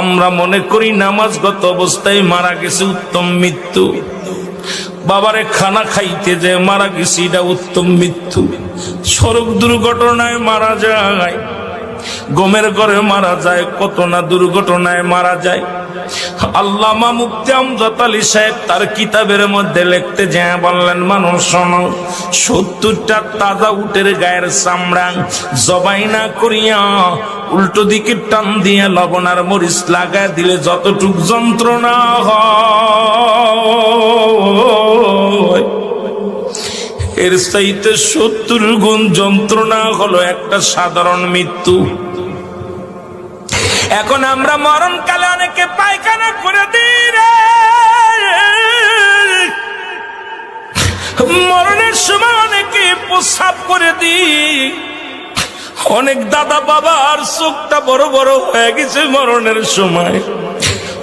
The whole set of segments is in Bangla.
আমরা মনে করি নামাজগত অবস্থায় মারা গেছে উত্তম মৃত্যু। বাবারে খানা খাইতে যে মারা গেছে, এটা উত্তম মৃত্যু। সড়ক দুর্ঘটনায় মারা যায়, গমের ঘরে মারা যায়, কত না দুর্ঘটনায় মারা যায়। আল্লামা সাহেব তার কিতাবের মধ্যে মানুষ সত্তরটা তাজা উটের গায়ের জবাই না করিয়া উল্টো দিকে টান দিয়ে লবণ আর মরিচ লাগায় দিলে যতটুক যন্ত্রণা হয়। এর চাইতে সত্তর গুণ যন্ত্রণা হলো একটা সাধারণ মৃত্যু। এখন আমরা মরণকালে অনেকে পায়খানা করে দিই মরণের সময় অনেকে প্রস্রাব করে দিই। অনেক দাদা বাবার চোখটা বড় বড় হয়ে গেছে মরণের সময়।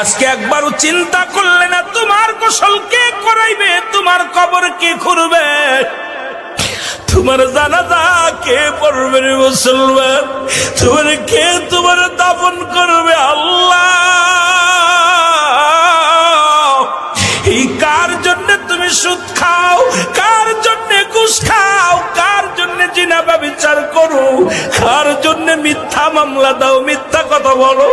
আজকে একবারও চিন্তা করলে না, তোমার গোসল কে করাইবে? তোমার কবর কে খুঁড়বে? তোমার জানাজা কে পড়বে মুসলমান? তোমার কে তোমার দাপন করবে আল্লাহ? এই কার জন্য তুমি সুদ খাও? কার জন্য ঘুষ খাও? কার জন্য জিনাবা বিচার করো? কার জন্য মিথ্যা মামলা দাও? মিথ্যা কথা বলো?